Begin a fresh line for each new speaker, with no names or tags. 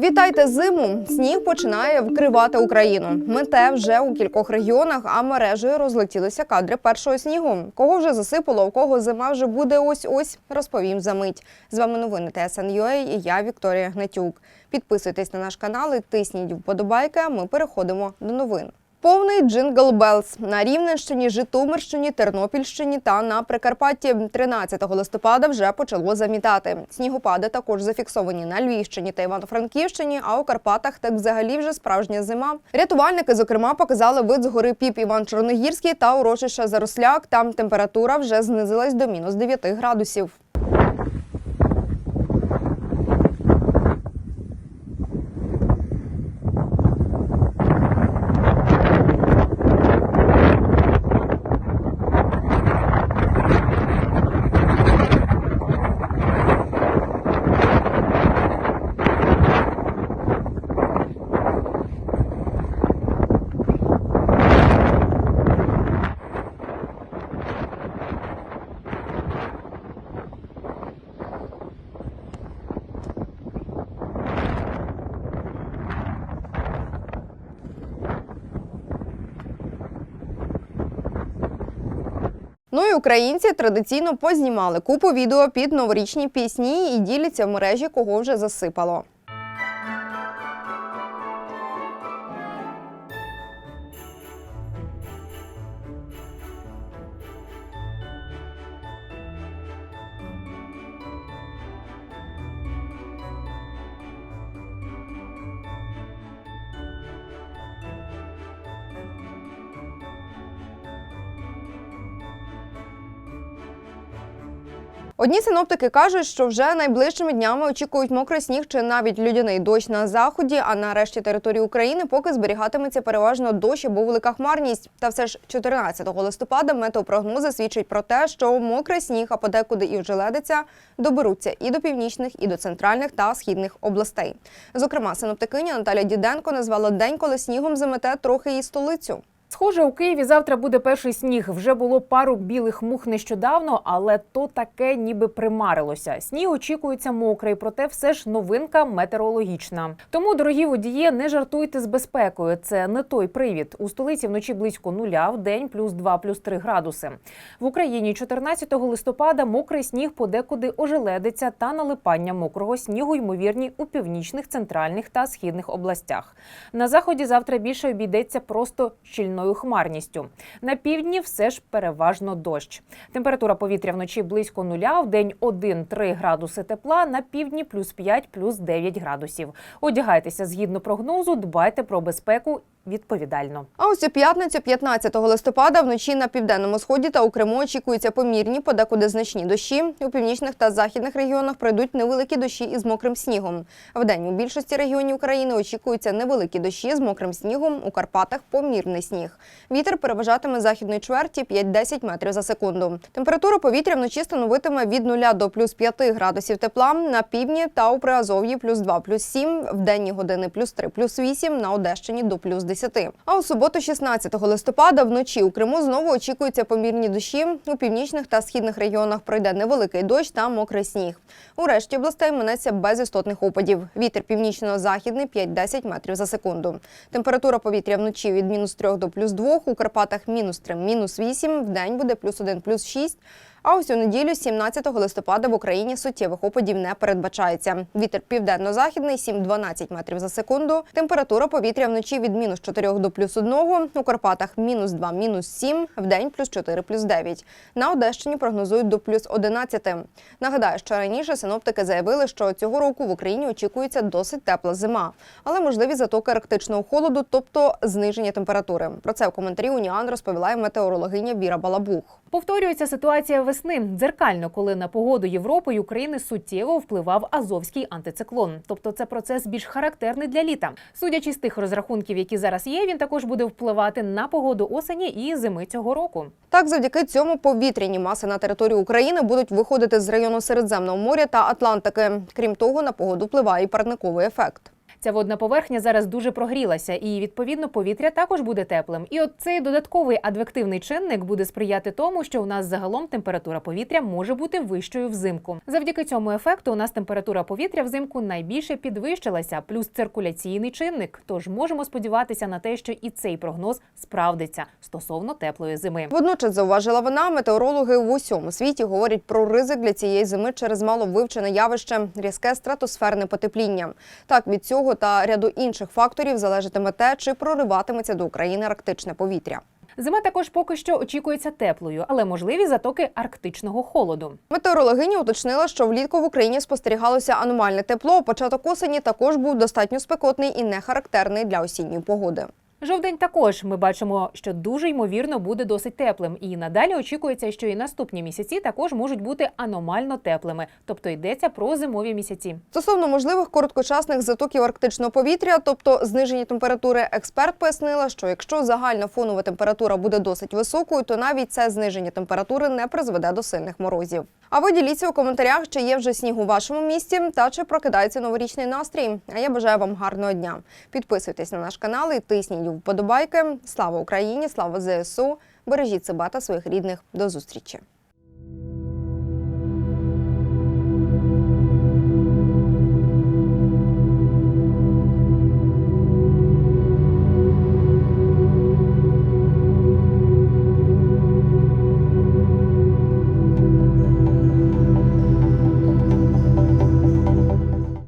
Вітайте зиму! Сніг починає вкривати Україну. Мете вже у кількох регіонах, а мережею розлетілися кадри першого снігу. Кого вже засипало, у кого зима вже буде ось ось. Розповім за мить. З вами новини ТСНЮА і я Вікторія Гнатюк. Підписуйтесь на наш канал і тисніть вподобайки. а Ми переходимо до новин. Повний джингл Белс на Рівненщині, Житомирщині, Тернопільщині та на Прикарпатті 13 листопада вже почало замітати. Снігопади також зафіксовані на Львівщині та Івано-Франківщині. А у Карпатах так взагалі вже справжня зима. Рятувальники, зокрема, показали вид з гори Піп Іван Чорногірський та урочища Заросляк. Там температура вже знизилась до мінус 9 градусів. Ну і українці традиційно познімали купу відео під новорічні пісні і діляться в мережі, кого вже засипало. Одні синоптики кажуть, що вже найближчими днями очікують мокрий сніг чи навіть людяний дощ на заході, а на решті території України поки зберігатиметься переважно дощ або велика хмарність. Та все ж 14 листопада метеопрогнози свідчать про те, що мокрий сніг, а подекуди і ожеледиця, доберуться і до північних, і до центральних та східних областей. Зокрема, синоптикиня Наталя Діденко назвала день, коли снігом замете трохи і столицю.
Схоже, у Києві завтра буде перший сніг. Вже було пару білих мух нещодавно, але то таке ніби примарилося. Сніг очікується мокрий, проте все ж новинка метеорологічна. Тому, дорогі водії, не жартуйте з безпекою. Це не той привід. У столиці вночі близько нуля, в день плюс 2, плюс 3 градуси. В Україні 14 листопада мокрий сніг подекуди ожеледиться та налипання мокрого снігу ймовірні у північних, центральних та східних областях. На заході завтра більше обійдеться просто щільною хмарністю. На півдні все ж переважно дощ. Температура повітря вночі близько нуля, в день 1-3 градуси тепла, на півдні плюс 5, плюс 9 градусів. Одягайтеся згідно прогнозу, дбайте про безпеку відповідально.
А ось у п'ятницю, 15 листопада, вночі на південному сході та у Криму очікуються помірні, подекуди значні дощі. У північних та західних регіонах пройдуть невеликі дощі із мокрим снігом. Вдень у більшості регіонів країни очікуються невеликі дощі з мокрим снігом. У Карпатах помірний сніг. Вітер переважатиме західної чверті 5-10 метрів за секунду. Температура повітря вночі становитиме від 0 до плюс 5 градусів тепла. На півдні та у Приазов'ї плюс 2, плюс 7, в денні години плюс 3, плюс 8, на Одещині до плюс 10. А у суботу, 16 листопада, вночі у Криму знову очікуються помірні дощі. У північних та східних регіонах пройде невеликий дощ та мокрий сніг. У решті областей минеться без істотних опадів. Вітер північно-західний 5-10 метрів за секунду. Температура повітря вночі від мінус 3 до плюс 2, у Карпатах мінус 3, мінус 8, в день буде плюс 1, плюс 6. А ось у неділю, 17 листопада, в Україні суттєвих опадів не передбачається. Вітер південно-західний 7-12 метрів за секунду. Температура повітря вночі від мінус 4 до плюс 1, у Карпатах мінус 2, мінус 7, в день плюс 4, плюс 9. На Одещині прогнозують до плюс 11. Нагадаю, що раніше синоптики заявили, що цього року в Україні очікується досить тепла зима, але можливі затоки арктичного холоду, тобто зниження температури. Про це в коментарі Уніан розповіла і метеорологиня Віра Балабух.
Повторюється ситуація весни дзеркально, коли на погоду Європи й України суттєво впливав азовський антициклон. Тобто, це процес більш характерний для літа. Судячи з тих розрахунків, які зараз є, він також буде впливати на погоду осені і зими цього року.
Так, завдяки цьому повітряні маси на територію України будуть виходити з району Середземного моря та Атлантики. Крім того, на погоду впливає і парниковий ефект.
Ця водна поверхня зараз дуже прогрілася, і відповідно повітря також буде теплим. І от цей додатковий адвективний чинник буде сприяти тому, що у нас загалом температура повітря може бути вищою взимку. Завдяки цьому ефекту у нас температура повітря взимку найбільше підвищилася, плюс циркуляційний чинник. Тож можемо сподіватися на те, що і цей прогноз справдиться стосовно теплої зими.
Водночас зауважила вона, метеорологи в усьому світі говорять про ризик для цієї зими через маловивчене явище різке стратосферне потепління. Так від цього та ряду інших факторів залежатиме те, чи прориватиметься до України арктичне повітря.
Зима також поки що очікується теплою, але можливі затоки арктичного холоду.
Метеорологиня уточнила, що влітку в Україні спостерігалося аномальне тепло. Початок осені також був достатньо спекотний і не характерний для осінньої погоди.
Жовдень також ми бачимо, що дуже ймовірно буде досить теплим, і надалі очікується, що і наступні місяці також можуть бути аномально теплими, тобто йдеться про зимові місяці.
Стосовно можливих короткочасних затоків арктичного повітря, тобто зниження температури, експерт пояснила, що якщо загальна фонова температура буде досить високою, то навіть це зниження температури не призведе до сильних морозів. А ви діліться у коментарях, чи є вже сніг у вашому місті та чи прокидається новорічний настрій. А я бажаю вам гарного дня. Підписуйтесь на наш канал і тисніть вподобайки. Слава Україні! Слава ЗСУ! Бережіть себе та своїх рідних. До зустрічі!